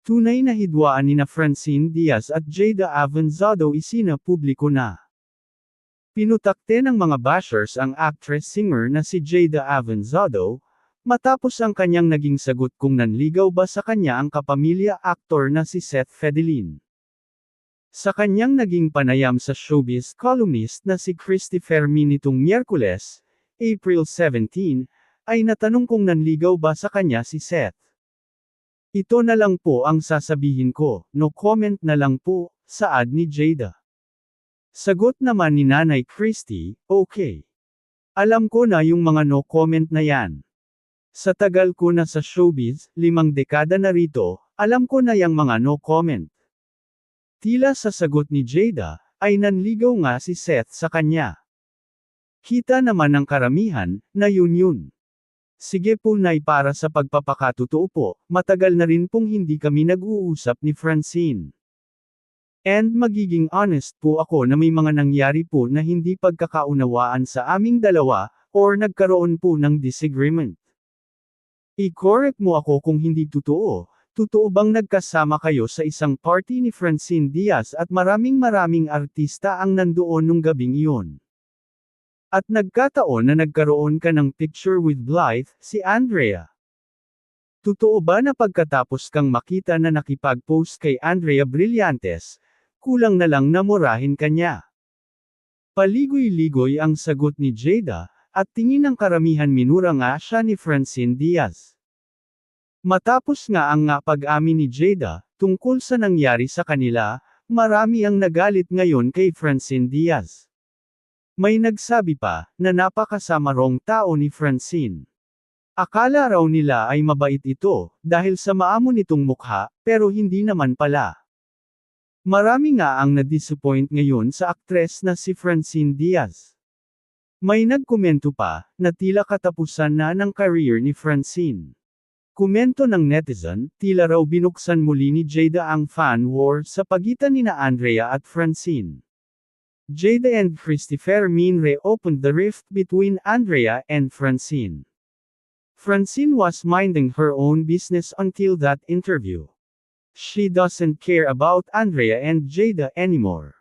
Tunay na hidwaan ni na Francine Diaz at Jada Avanzado isinapubliko na. Pinutakte ng mga bashers ang actress-singer na si Jada Avanzado, matapos ang kanyang naging sagot kung nanligaw ba sa kanya ang kapamilya-aktor na si Seth Fedelin. Sa kanyang naging panayam sa showbiz columnist na si Christy Fermi nitong Miyerkules, April 17, ay natanong kung nanligaw ba sa kanya si Seth. Ito na lang po ang sasabihin ko, no comment na lang po, saad ni Jada. Sagot naman ni Nanay Christy, okay. Alam ko na yung mga no comment na yan. Sa tagal ko na sa showbiz, limang dekada na rito, alam ko na yung mga no comment. Tila sa sagot ni Jada, ay nanligaw nga si Seth sa kanya. Kita naman ng karamihan, na yun yun. Sige po nay para sa pagpapakatotoo po, matagal na rin pong hindi kami nag-uusap ni Francine. And magiging honest po ako na may mga nangyari po na hindi pagkakaunawaan sa aming dalawa, or nagkaroon po ng disagreement. I-correct mo ako kung hindi totoo, totoo bang nagkasama kayo sa isang party ni Francine Diaz at maraming maraming artista ang nandoon nung gabing iyon? At nagkataon na nagkaroon ka ng picture with Blythe, si Andrea. Totoo ba na pagkatapos kang makita na nakipag-post kay Andrea Brillantes, kulang na lang na murahin kanya? Paligoy-ligoy ang sagot ni Jada, at tingin ng karamihan minura nga siya ni Francine Diaz. Matapos nga ang nga pag-amin ni Jada, tungkol sa nangyari sa kanila, marami ang nagalit ngayon kay Francine Diaz. May nagsabi pa, na napakasama rong tao ni Francine. Akala raw nila ay mabait ito, dahil sa maamo nitong mukha, pero hindi naman pala. Marami nga ang na-disappoint ngayon sa aktres na si Francine Diaz. May nagkomento pa, na tila katapusan na ng career ni Francine. Komento ng netizen, tila raw binuksan muli ni Jada ang fan war sa pagitan ni na Andrea at Francine. Jada and Christopher Min reopened the rift between Andrea and Francine. Francine was minding her own business until that interview. She doesn't care about Andrea and Jada anymore.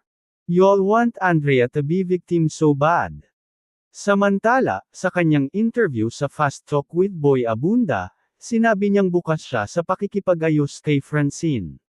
Y'all want Andrea to be victim so bad. Samantala, sa kanyang interview sa Fast Talk with Boy Abunda, sinabi niyang bukas siya sa pakikipag-ayos kay Francine.